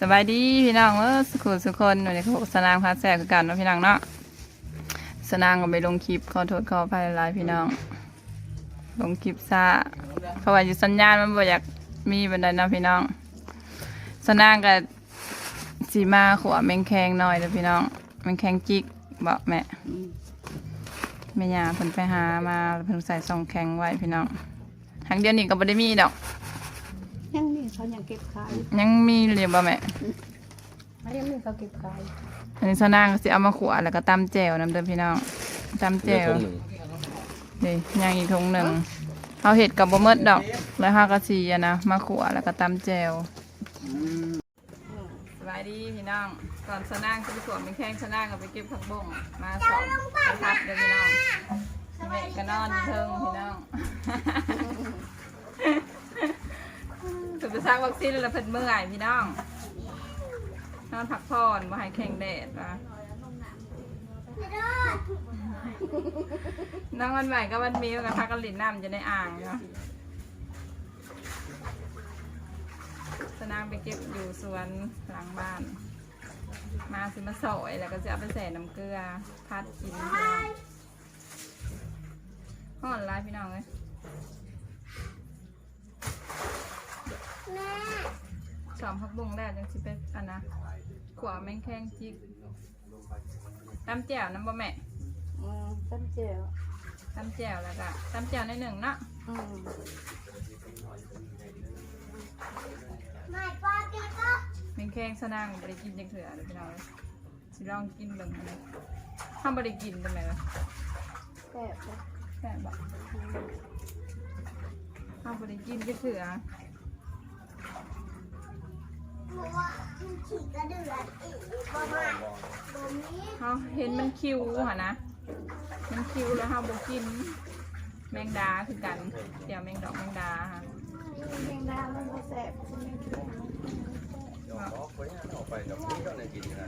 สบายดีพี่น้องเออสุขุสุคนวันนี้เขาบอกสนางพาแสกกันเนาะพี่น้องเนาะสนางก็ไปลงคลิปขอโทษขออภัยหลายพี่น้อง ลงคลิปซะเพราะว่าอยู่สัญญาณมันบ่อยากมีบันไดเนาะพี่น้องสนางกับสีมาขวแมงแคงหน่อยเด้อพี่น้องแมงแคงจิกบอกแม่แม่ยาเพิ่นไปหามาเพิ่นใส่ซองแข็งไว้พี่น้องทางเดียวนี้ก็บ่ได้มีดอก เขายังเก็บขายยังมีเรียบบ่แม่ยังนี่เขาเก็บขายอันนี้สนางก็สิเอามาขวแล้วก็ตำแจ่วน้ำเด้อพี่น้องตำเดี๋แจ่ยววทงหนึ่งนี่ย่างอีกทงหนึ่งเอาเห็ดกับบ่หมดดอก แล้วห้ากระชีอะนะมาขวแล้วก็ตำแจ่วสบายดีพี่น้องก่อนสนางจะไปขวเป็นแข้งสนางก็ไปเก็บผักบุ้งมาสองไปทับเด้อพี่น้องแม่ก็นอนอยู่เทิงพี่น้อง จะไปซักวัคซีนแล้วเพิ่นเมื่อยพี่น้อง นอนพักผ่อนมาให้แข่งแดดวะน้องวันใหม่ก็วันมีกับพักกันหลินน้ำจะในอ่างเนาะสนางไปเก็บอยู่สวนหลังบ้าน มาสิมาสอยแล้วก็จะเอาไปใส่น้ำเกลือพัดกินพี่น้องห่อนร้ายพี่น้องเลย สอมพักบุ้งแล้วจังสิไปอันนะขวาแมงแข้งจิกตำแจ่วน้ำบะแม่อืมต้นเจียวตำแจ่วแล้วก็ตำแจ่วในหนึ่งเนาะอืมแมงแข้งสนางบริกินจังเถื่อเลยพี่น้องเลยสิลองกินเบิ่งเลยถ้าบริกินทำไมล่ะแซ่บนะแค่บอกถ้าบริกินจังเถื่อ เขาเห็นมันคิวหะนะ มันคิวแล้วเขาบอกกิน แมงดาคือกันเดี๋ยวแมงดอกแมงดาค่ะแมงดามันก็แซ่บใช่ไหมเดี๋ยวเอาไปเนี่ยเอาไปเดี๋ยวพี่ก็เลยกินนะ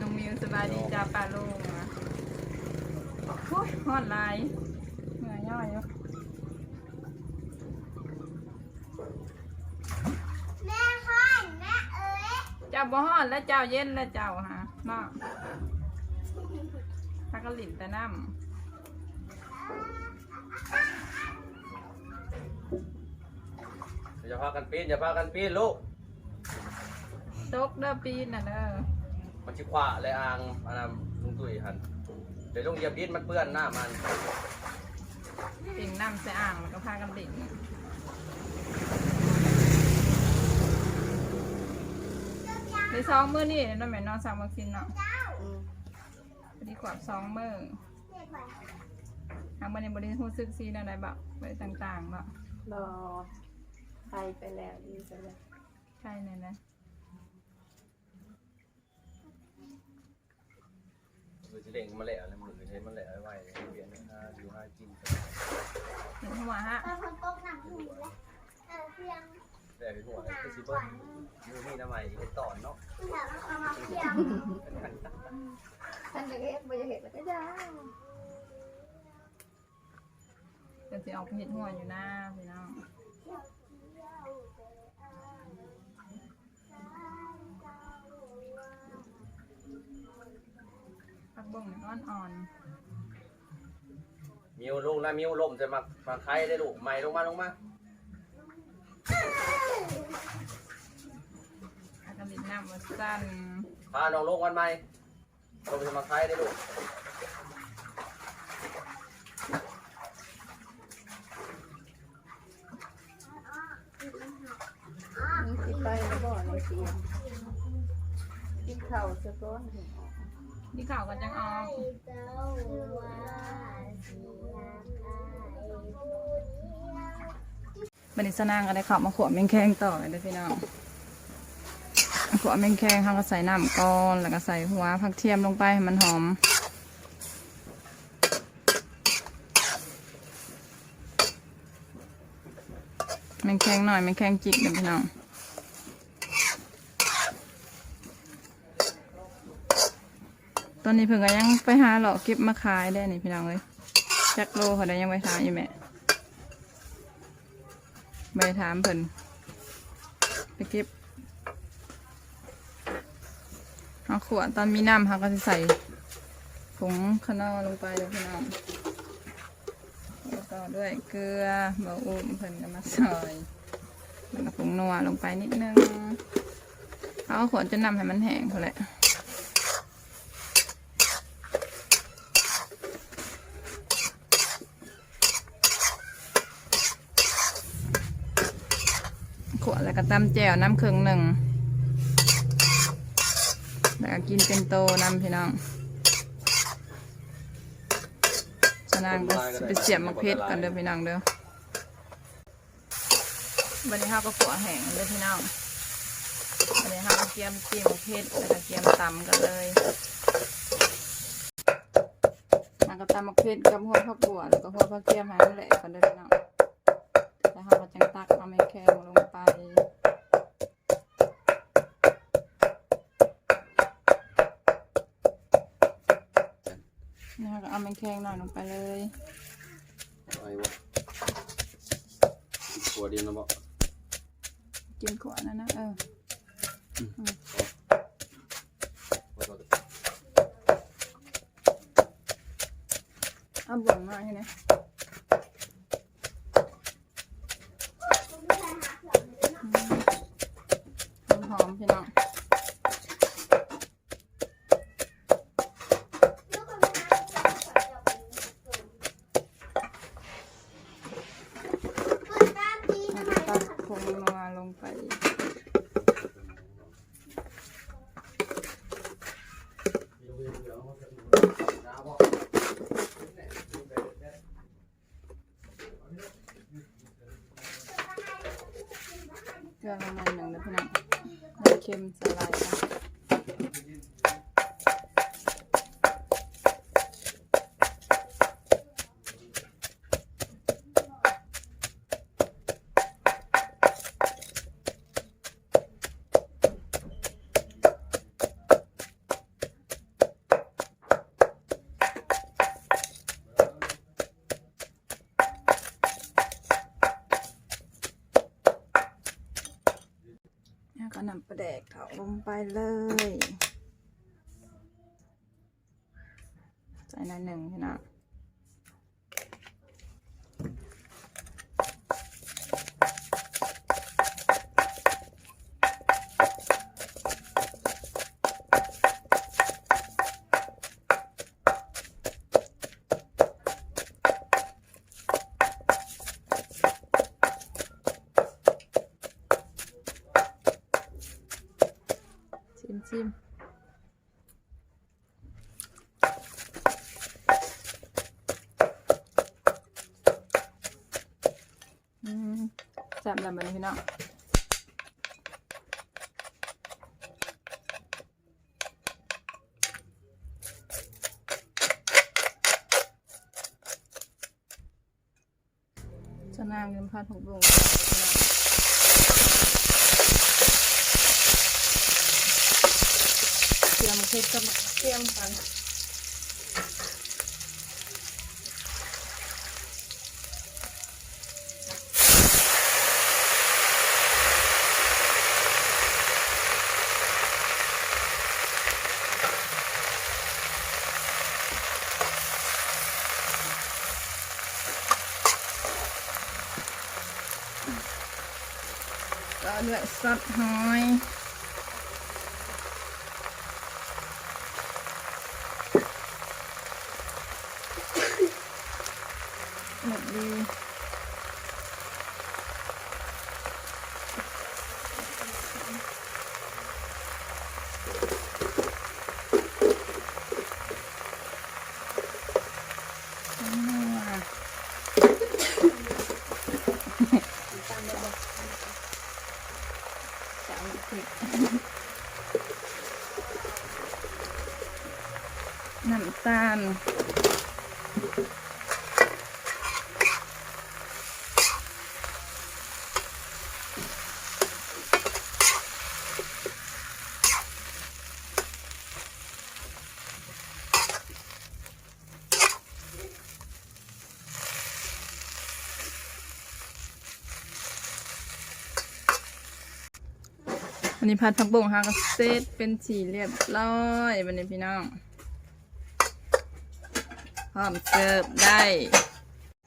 น้องมิวสบายดีจ้าปลาโลงอะโอ้ยฮอดลายเหนื่อยย่อยอยู่เจ้าบ่ฮ อดแล้วเจ้าเย็นแล้วเจ้าฮะเนาะถ้ากระหลินแต่น้อย่าพากันปีนอย่าพากันปีนลูกำตกเด้อปีนน่ะเด้อมันชิขวาเลยอ่างอันนั้นลุงตุ้ยหันเดี๋ยวลงเหยียบดินมันเปื้อนหน้ามันปิ่งน้ำใส่อ่างแล้วก็พากันหลินใน สองมื้อนี่นั่นแม่นอนสามวัคซีนเนาะอืมพอดีกว่าสองมื้อทางบันในบริษัทรู้สึกซีอะไรแบบไปต่างๆเนาะรอไปไปแล้วดีไปแล้วใช่เนี่ยนะมือจะเล่งมาแหละเลยมือใช้มาแหละไว้เลยเวียนห้าอยู่ห้ากินเห็นหัวฮะแหละเป็นหัวเลย คือซิเบิ้ลมือนี่ทำไมเห็นตอนเนาะท่านจะเห็ดไม่จะเห็ดแล้วก็ยาวเดี๋ยวจะออกไปเห็นหัวอยู่หน้าพี่น้องผักบ่งเนี่ยอ่อนมิวลูกนะมิวลมจะมามาใครได้ลูกใหม่ลงมาลงมา ๆอากาศน้ำมันสั้นพาน้องลงกันไหมลมจะมาใครได้ลูกนี่สิไปแล้วบ่เลยเสียงกินข้าวสะก้อนถึงออกนี่ข่าวก็จังออกบันนี้สนางก็ได้ขับมาขวบแมงแคงต่อเลยเด้อพี่น้อง ขวแมงแคงเขาก็ใส่น้ำก้อนแล้วก็ใส่หัวผักเทียมลงไปให้มันหอมแมงแคงหน่อยแมงแคงจิกเด้อพี่น้องตอนนี้เพิ่งก็ยังไปหาหลอกเก็บมาขายได้นี่พี่น้องเลยจักโลเขาได้ยังไปขายอยู่แม่ไปถามเพิ่นไปเก็บาขวดตอนมีน้ำเขาก็จะใส่ผงขนอลงไปเลยพี่น้องแล้วก็ด้วยเกลือบะอุ่มเพิ่นก็มาใส่แล้วก็ผงนัวลงไปนิดนึงเอาขวดจนนำให้มันแห้งเขาแหละขวดแล้วก็ตำแจ่วน้ำเครื่องหนึ่ง แล้วก็กินเป็นโตน้ำพี่น้องสนางก็ไปเสียบมะเพชรกันเด้อพี่น้องเด้อวันนี้ข้าวก็ขวแห้งเด้อพี่น้องวันนี้ข้าวก็เกียมจิ้มมะเพชรแล้วก็เกียมตำกันเลยแล้วก็ตำมะเพชรกับหัวผักบัวแล้วก็หัวผักเกียมให้มันแหลกกันเด้อพี่น้องแล้วเราก็จังตักเอาไม่แข็ง ลงไปแล้วก็เอาไม่แข็งหน่อยลงไปเลยไอ้วะตัวเดียวนะบ่กินขวดนะนะเออเอาบ่วงมาให้นะ แล้วก็นำปลาแดกเขาลงไปเลย ใส่หน่อยหนึ่งนะงชิมชิมอืม แล้วมันพี่น้องจะนางเงินพันหกดวงเตรียมเพชรกับเตรียมกัน ก็ด้วยซอสหอยหมดดีสามสิบน้ำตาล น วันนี้ผัดผักบุ้งค่ะก็เซตเป็นสีเรียบร้อยวันนี้พี่น้อง ร้อมเสิร์ฟได้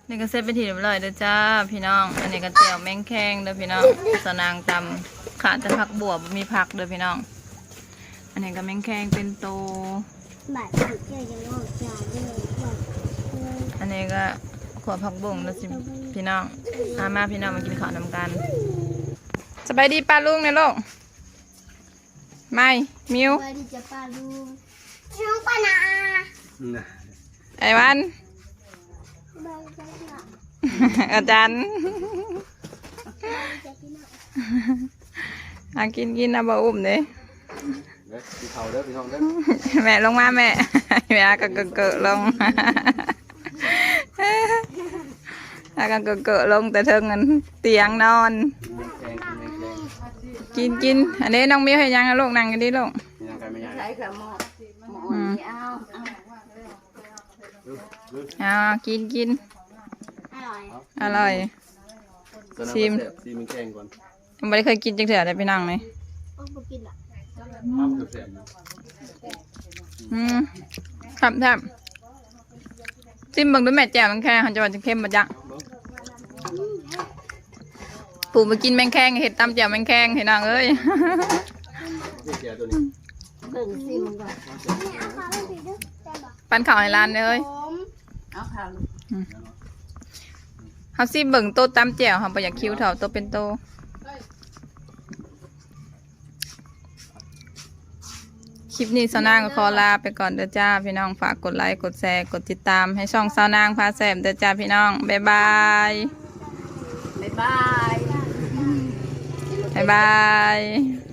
นี่ก็เซตเป็นทีเรียบร้อยเด้อจ้าพี่น้อง อันนี้ก็เจียวแมงแคงเด้อพี่น้องสนางตำขาดแต่ผักบวบมีผักเด้อพี่น้อง อันนี้ก็แมงแคงเป็นโตบ่ายถึงเจ้ายังออกจากเลยว่าอันนี้ก็ขวดผักบุ้งแล้วสิพี่น้องอามาพี่น้องมากินข้าวนำกันสบายดีป้าลุงในโลกไม่มิวว่าดีจะป้าลุงน้องป้านา ไอ้วันบายใจละอาจารย์ใจพี่น้องอากินกินนะบ่อุ้มเด้เด้อพี่เขาเด้อพี่น้องเด้อแม่ลงมาแม่แม่ก็เกอะเกอะลงอาก็เกอะเกอะลงแต่เธอเงินเตียงนอนแกงกินแกงแกงกินกินอันนี้น้องมิวให้ยังอะลูกนั่งกันดิลูก มียังไงไม่ยัง ใช้ขาหมอหมอนี่เอาเอา อ่ากินกินอร่อยอร่อยชิมชิมแกงก่อนไม่ได้เคยกินจังเถื่อได้พี่น้องเลยโอ้บ่กินละข้าวเสียบอืมครับครับจิ้มเบิ่งด้วยแม่แจ่วแมงแคงเขาจะว่าจะเข้มมาจังปู่มากินแมงแคงเห็ดตำแจ่วแมงแคงเห็นน้องเอ้ยนี่เสียตัวนี้เบิ่งซิมก่อนปันข่าวให้ร้านเลย เอาค่ะเขาซิเบิ่งโตะตำแจ่วเขาไปอยากคิ้วเถาโตะเป็นโตคลิปนี้สาวนางก็ขอลาไปก่อนเด้อจ้าพี่น้องฝากกดไลค์กดแชร์กดติดตามให้ช่องสาวนางพาแซมเด้อจ้าพี่น้องบ๊ายบายบ๊ายบายบ๊ายบาย